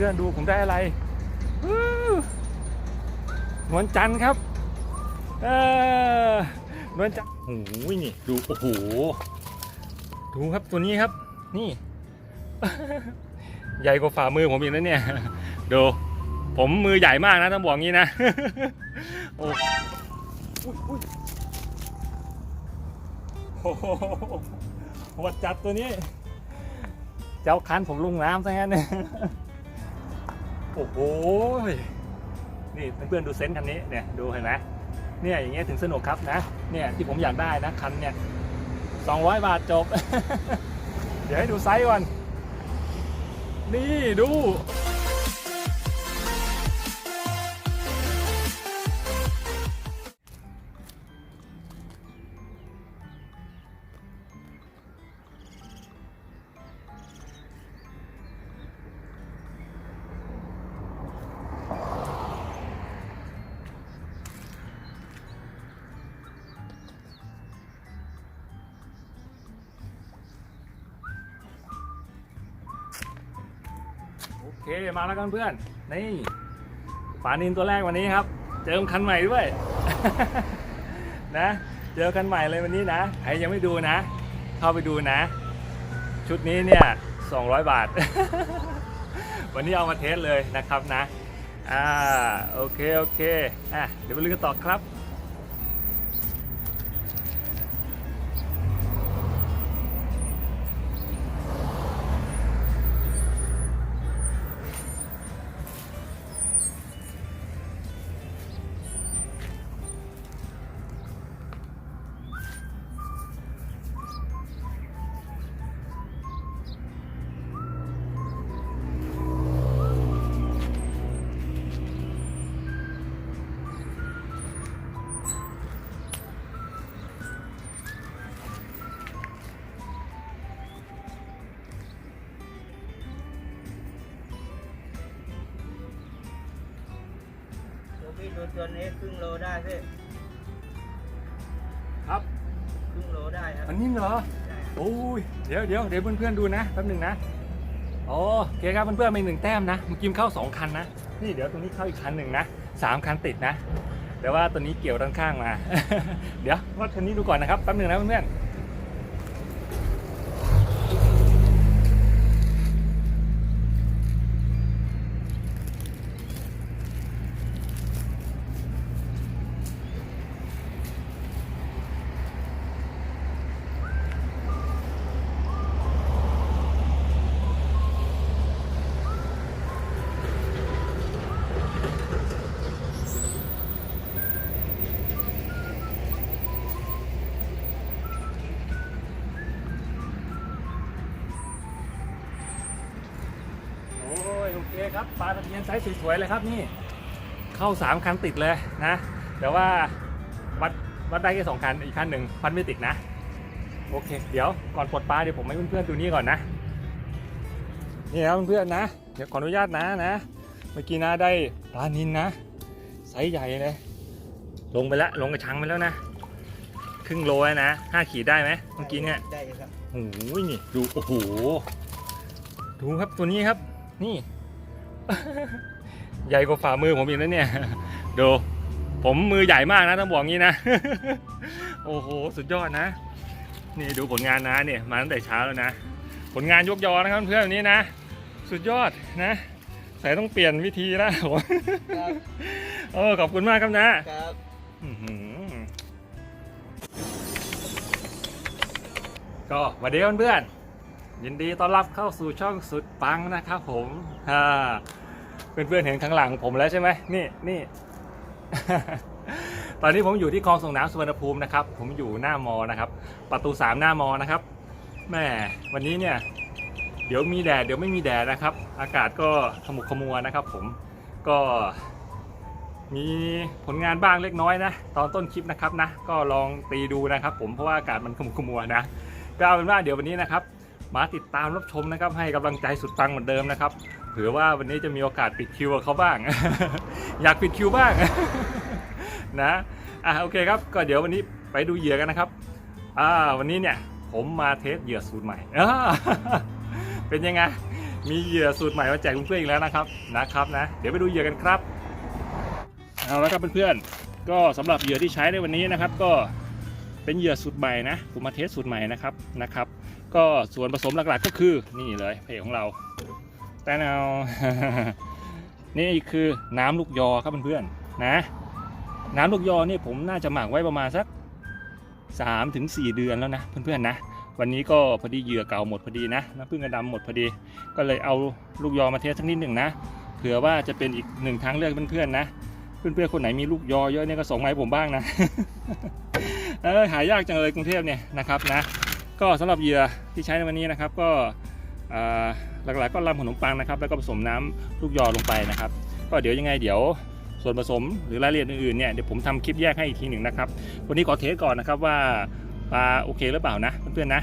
เพื่อนๆดูผมได้อะไรนวลจันทร์ครับเออนวลจันทร์โอ้โหนี่ดูโอ้โหดูครับตัวนี้ครับนี่ ใหญ่กว่าฝ่ามือผมอีกนะเนี่ยดูผมมือใหญ่มากนะต้องบอกงี้นะโอ้โหโหดจัดตัวนี้ เจ้าคันผมลงน้ำซะงั้นเนี่ย อ้โหนี่เพื่อนๆดูเซนต์คันนี้เนี่ยดูเห็นไหมเนี่ยอย่างเงี้ยถึงสนุกครับนะเนี่ยที่ผมอยากได้นะคันเนี่ย200บาทจบ เดี๋ยวให้ดูไซส์ก่อน นี่ดู มาแล้วกันเพื่อน นี่ฝานินตัวแรกวันนี้ครับ เจอคันใหม่ด้วย นะ เจอคันใหม่เลยวันนี้นะใครยังไม่ดูนะ เข้าไปดูนะ ชุดนี้เนี่ย200 บาท วันนี้เอามาเทสเลยนะครับนะ อ่า โอเค โอเค อะ เดี๋ยวไปลุยกันต่อครับ โยพี่ดูตัวนี้ครึ่งโลได้พี่ครับ ครึ่งโลได้ครับอันนี้เหรอได้โอ้ยเดี๋ยวเดี๋ยวเดี๋ยวเพื่อนๆดูนะแป๊บหนึ่งนะโอเคครับเพื่อนๆมีหนึ่งแต้มนะเมื่อกี้มันเข้าสองคันนะนี่เดี๋ยวตรงนี้เข้าอีกคันหนึ่งนะสามคันติดนะ แต่ว่าตัวนี้เกี่ยวด้านข้างมา เดี๋ยววัดคันนี้ดูก่อนนะครับแป๊บหนึ่งนะเพื่อนๆ เพียนไซส์สวยๆเลยครับนี่ เข้าสามคันติดเลยนะแต่ว่าวัดวัดได้แค่สองคันอีกคันหนึ่งพันไม่ติดนะ โอเค เดี๋ยวก่อนปลดปลาเดี๋ยวผมให้เพื่อนๆดูนี่ก่อนนะนี่นะเพื่อนๆนะ เดี๋ยวขออนุญาตนะนะ เมื่อกี้นะได้ปลานินนะไซส์ใหญ่เลยลงไปแล้วลงกระชังไปแล้วนะครึ่งโลแล้วนะห้าขีดได้ไหมเมื่อกี้เนี่ยได้ครับโอ้โหนี่ดูโอ้โหดูครับตัวนี้ครับ นี่ ใหญ่กว่าฝ่ามือผมอีกนะเนี่ยดูผมมือใหญ่มากนะต้องบอกงี้นะ โอ้โหสุดยอดนะ นี่ดูผลงานนะเนี่ยมาตั้งแต่เช้าแล้วนะ ผลงานยกยอนะครับเพื่อนวันนี้นะ สุดยอดนะใส่ต้องเปลี่ยนวิธีแล้วผมครับเออขอบคุณมากครับนะครับอื้อหือก็สวัสดีครับเพื่อนๆยินดีต้อนรับเข้าสู่ช่องสุดปังนะครับผมอ่า เพื่อนๆเห็นข้างหลังผมแล้วใช่ไหมนี่นี่ ตอนนี้ผมอยู่ที่คลองส่งน้ำสุวรรณภูมินะครับ ผมอยู่หน้ามอนะครับ ประตูสามหน้ามอนะครับแม่วันนี้เนี่ย เดี๋ยวมีแดดเดี๋ยวไม่มีแดดนะครับ อากาศก็ขมุกขมัวนะครับ ผมก็มีผลงานบ้างเล็กน้อยนะ ตอนต้นคลิปนะครับนะ ก็ลองตีดูนะครับ ผมเพราะว่าอากาศมันขมุกขมัวนะก็เอาเป็นว่าเดี๋ยววันนี้นะครับ มาติดตามรับชมนะครับให้กำลังใจสุดปังเหมือนเดิมนะครับเผื่อว่าวันนี้จะมีโอกาสปิดคิวเขาบ้าง อยากปิดคิวบ้างนะอะโอเคครับก็เดี๋ยววันนี้ไปดูเหยื่อกันนะครับอ่าวันนี้เนี่ยผมมาเทสเหยื่อสูตรใหม่เป็นยังไงมีเหยื่อสูตรใหม่มาแจกเพื่อนๆอีกแล้วนะครับนะครับนะ เดี๋ยวไปดูเหยื่อกันครับเอาละครับเพื่อนๆก็สำหรับเหยื่อที่ใช้ในวันนี้นะครับ ก็เป็นเหยื่อสูตรใหม่นะผมมาเทสสูตรใหม่นะครับนะครับ ก็ส่วนผสมหลักๆก็คือนี่เลยเพจของเรา แต่เอานี่คือน้ำลูกยอครับเพื่อนๆนะ น้ำลูกยอนี่ผมน่าจะหมักไว้ประมาณสัก3ถึง4เดือนแล้วนะเพื่อนๆนะวันนี้ก็พอดีเหยื่อเก่าหมดพอดีนะน้ำผึ้งกระดำหมดพอดี ก็เลยเอาลูกยอมาเทสสักนิดหนึ่งนะเผื่อว่าจะเป็นอีกหนึ่งทางเลือกเพื่อนๆนะเพื่อนๆคนไหนมีลูกยอเยอะเนี่ยก็ส่งมาให้ผมบ้างนะเออหายากจังเลยกรุงเทพเนี่ยนะครับนะ ก็สำหรับเหยื่อที่ใช้ในวันนี้นะครับก็อ่าหลักๆก็รำขนมปังนะครับ แล้วก็ผสมน้ำลูกยอลงไปนะครับ ก็เดี๋ยวยังไงเดี๋ยวส่วนผสมหรือรายละเอียดอื่นๆเนี่ยเดี๋ยวผมทำคลิปแยกให้อีกทีหนึ่งนะครับ วันนี้ขอเทสก่อนนะครับว่าปลาโอเคหรือเปล่านะเพื่อนๆนะ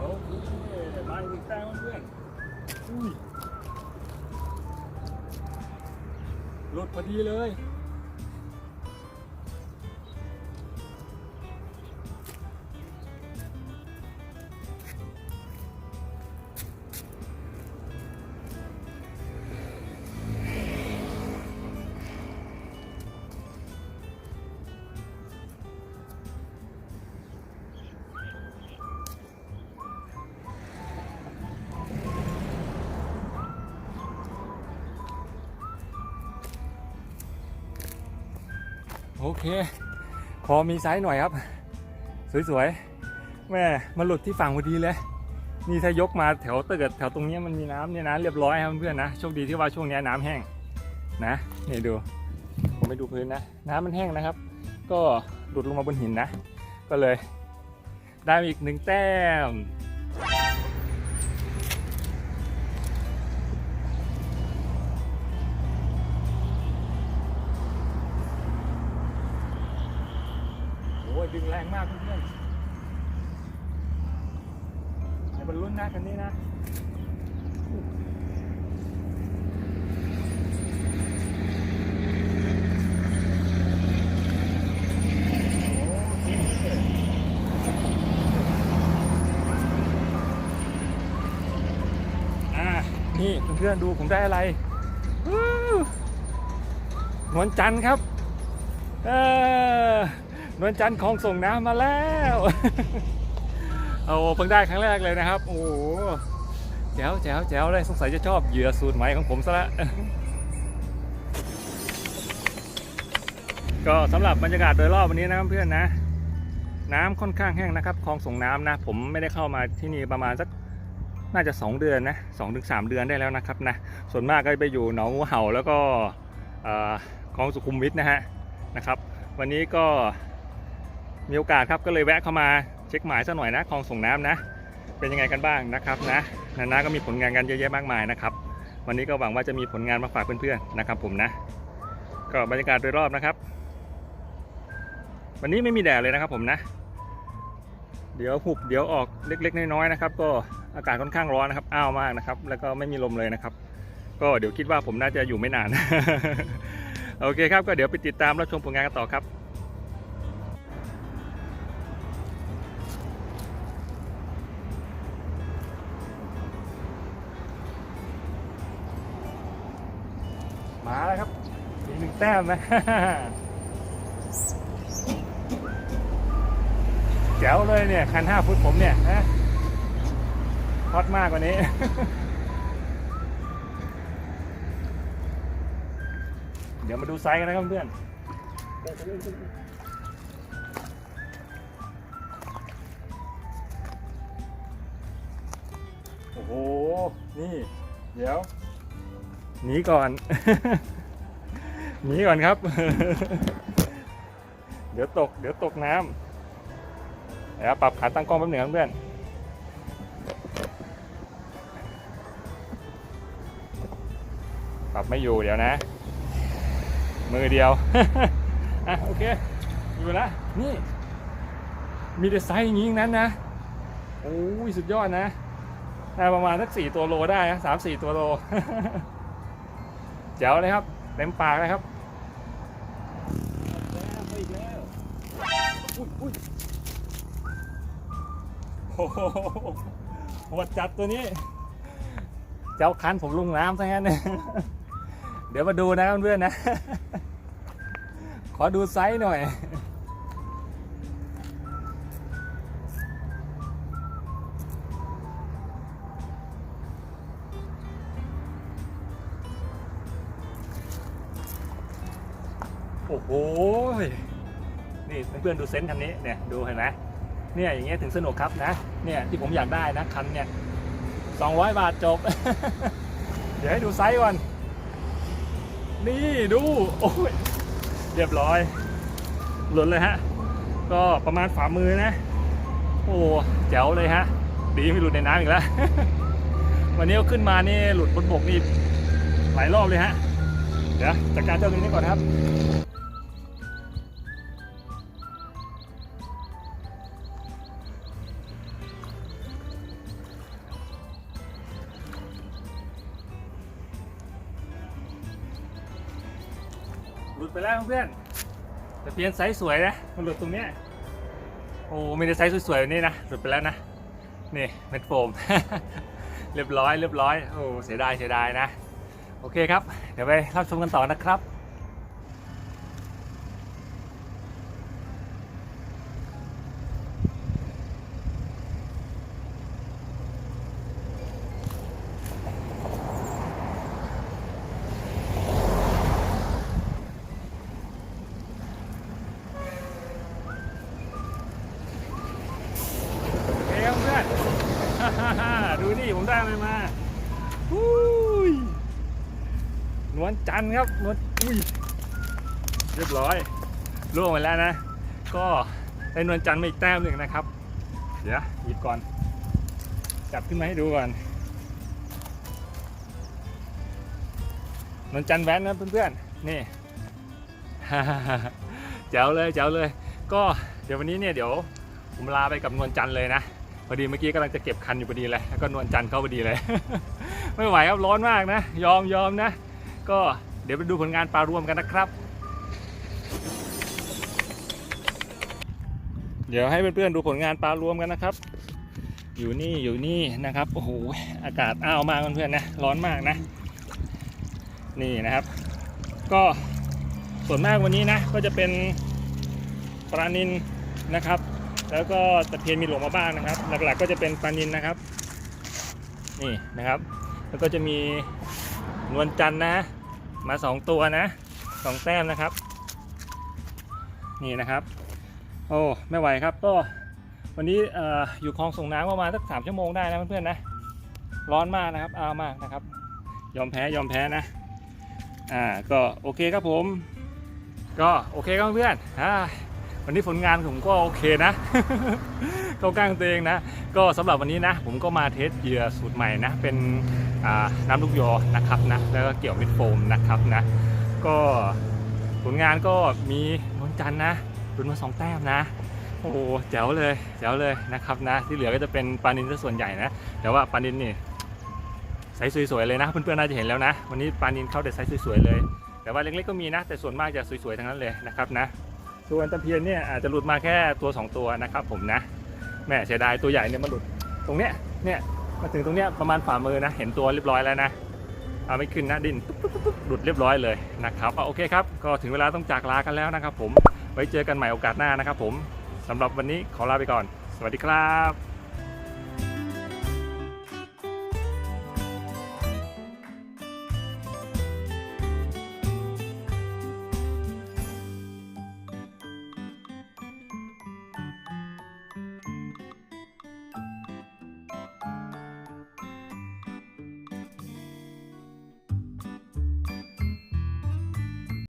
โอเคมาอีกแต้มเพื่อนอุ้ยหลุ ดีเลย เคพอมีไซส์หน่อยครับ สวยๆแม่มาหลุดที่ฝั่งพอดีเลย นี่ถ้ายกมาแถวตึกแถวตรงนี้มันมีน้ำเนี่ยนะเรียบร้อยครับเพื่อนนะโชคดีที่ว่าช่วงนี้น้ำแห้งนะนี่ดู ผมไปดูพื้นนะ น้ำมันแห้งนะครับ ก็หลุดลงมาบนหินนะ ก็เลย ได้อีกหนึ่งแต้ม คันนี้นะอ่านี่เพื่อนๆดูผมได้อะไรนวลจันทร์ครับเออนวลจันทร์ของส่งน้ำมาแล้ว โอ้เพิ่งได้ครั้งแรกเลยนะครับ โอ้แจ๋วแจ๋วแจ๋วเลยสงสัยจะชอบเหยื่อสูตรใหม่ของผมซะละก็สำหรับบรรยากาศโดยรอบวันนี้นะเพื่อนนะ น้ำค่อนข้างแห้งนะครับคลองส่งน้ำนะ ผมไม่ได้เข้ามาที่นี่ประมาณสักน่าจะ 2 เดือนนะสองถึงสามเดือนได้แล้วนะครับนะส่วนมากก็ไปอยู่หนองงูเห่าแล้วก็คลองสุขุมวิทนะฮะนะครับ วันนี้ก็มีโอกาสครับก็เลยแวะเข้ามา เช็คหมายซะหน่อยนะคลองส่งน้ำนะ เป็นยังไงกันบ้างนะครับนะนานาก็มีผลงานกันเยอะแยะมากมายนะครับ วันนี้ก็หวังว่าจะมีผลงานมาฝากเพื่อนๆนะครับ ผมนะ ก็บรรยากาศโดยรอบนะครับ วันนี้ไม่มีแดดเลยนะครับผมนะ เดี๋ยวหุบเดี๋ยวออกเล็กๆน้อยๆนะครับ ก็อากาศค่อนข้างร้อนนะครับอ้าวมากนะครับ แล้วก็ไม่มีลมเลยนะครับ ก็เดี๋ยวคิดว่าผมน่าจะอยู่ไม่นาน โอเคครับก็เดี๋ยวไปติดตามรับชมผลงานกันต่อครับ มาแล้วครับอีกหนึ่งแต้มนะแจ๋วเลยเนี่ย คันห้าฟุตผมเนี่ยนะฮอตมากกว่านี้เดี๋ยวมาดูไซส์กันนะครับเพื่อน โอ้โห นี่ เดี๋ยว หนีก่อน หนีก่อนครับ เดี๋ยวตก เดี๋ยวตกน้ำเดี๋ยวปรับขาตั้งกล้องแป๊บหนึ่งเพื่อนปรับไม่อยู่เดี๋ยวนะ มือเดียว อะโอเค อยู่ละนี่ มีแต่ไซส์อย่างนี้ทั้นั้นนะโอ้ยสุดยอดนะ ประมาณสักสี่ตัวโลได้นะสามสี่ตัวโล เจ๋วเลยครับ เต็มปากเลยครับอีกแล้วอุ้ยอุ้ยโอ้โหโหดจัดตัวนี้ เจ้าคันผมลงน้ำซะงั้นเนี่ยเดี๋ยวมาดูนะเพื่อนๆนะ ขอดูไซส์หน่อย โอ้โห นี่เพื่อนๆดูเซนส์คันนี้เนี่ยดูเห็นไหมเนี่ยอย่างเงี้ยถึงสนุกครับนะ เนี่ยที่ผมอยากได้นะคันเนี่ย200บาทจบ เดี๋ยวให้ดูไซส์ก่อน นี่ดู โอ้ย เรียบร้อย หล่นเลยฮะ ก็ประมาณฝ่ามือนะ โอ้แจ๋วเลยฮะ ดีไม่หลุดในน้ำอีกแล้ว วันนี้ขึ้นมานี่หลุดบนบกนี่หลายรอบเลยฮะ เดี๋ยวจัดการเจ้าตัวนี้ก่อนครับ หลุดไปแล้วเพื่อนแต่เพียนไซส์สวยนะ มันหลุดตรงเนี้ย โอ้ไม่ได้ไซส์สวยๆแบบนี้นะ หลุดไปแล้วนะ นี่เม็ดโฟม เรียบร้อยเรียบร้อย โอ้เสียดายเสียดายนะ โอเคครับ เดี๋ยวไปรับชมกันต่อนะครับ เอ้ยเพื่อน ดูนี่ผมได้อะไรมาอุ้ยน วลจันทร์ครับนวลอุ้ยเรียบร้อยล่วงไปแล้วนะ ก็ได้นวลจันทร์มาอีกแต้มหนึ่งนะครับ เดี๋ยวหยิบก่อน จับขึ้นมาให้ดูก่อนนวลจันทร์แว้นนะเพื่อนๆนี่แจ๋วเลยแจ๋วเลย ก็เดี๋ยววันนี้เนี่ยเดี๋ยวผมลาไปกับนวลจันทร์เลยนะพอดีเมื่อกี้กำลังจะเก็บคันอยู่พอดีเลยแล้วก็นวลจันทร์เข้าพอดีเลย ไม่ไหวครับร้อนมากนะ ยอมยอมนะ ก็เดี๋ยวไปดูผลงานปลารวมกันนะครับ เดี๋ยวให้เพื่อนๆดูผลงานปลารวมกันนะครับ อยู่นี่อยู่นี่นะครับโอ้โหอากาศอ้าวมากเพื่อนๆนะร้อนมากนะ นี่นะครับ ก็ส่วนมากวันนี้นะก็จะเป็นปลานินนะครับ แล้วก็ตะเพียนมีหลวงมาบ้างนะครับ หลักๆก็จะเป็นปลานินนะครับ นี่นะครับ แล้วก็จะมีนวลจันทร์นะ มาสองตัวนะสองแต้มนะครับ นี่นะครับ โอ้ไม่ไหวครับก็วันนี้ออยู่คลองส่งน้ำประมาณสักสามชั่วโมงได้นะเพื่อนๆนะ ร้อนมากนะครับอ้าวมากนะครับ ยอมแพ้ยอมแพ้นะ อ่าก็โอเคครับผม ก็โอเคครับเพื่อนอ่า วันนี้ผลงานผมก็โอเคนะเข้ากล้างตัวเองนะ ก็สำหรับวันนี้นะ ผมก็มาเทสเหยื่อสูตรใหม่นะ เป็นน้ำลูกยอนะครับนะ แล้วก็เกี่ยวมิดโฟมนะครับนะ ก็ผลงานก็มีนวลจันนะรุนมาสองแต้มนะโอ้โหแจ๋วเลยแจ๋วเลยนะครับนะ ที่เหลือก็จะเป็นปลานินซะส่วนใหญ่นะ แต่ว่าปลานินนี่ไซส์สวยๆเลยนะเพื่อนๆน่าจะเห็นแล้วนะ วันนี้ปลานินเข้าแต่ไซส์สวยๆเลย แต่ว่าเล็กๆก็มีนะ แต่ส่วนมากจะสวยๆทั้งนั้นเลยนะครับนะ ส่วนตะเพียนเนี่ยอาจจะหลุดมาแค่ตัว 2 ตัวนะครับผมนะแม่เสียดายตัวใหญ่เนี่ยมาหลุดตรงเนี้ยเนี่ยมาถึงตรงเนี้ยประมาณฝ่ามือนะ เห็นตัวเรียบร้อยแล้วนะเอาไม่ขึ้นนะดินปุ๊บปุ๊บปุ๊บหลุดเรียบร้อยเลยนะครับโอเคครับ ก็ถึงเวลาต้องจากลากันแล้วนะครับผมไว้เจอกันใหม่โอกาสหน้านะครับผมสำหรับวันนี้ขอลาไปก่อน สวัสดีครับ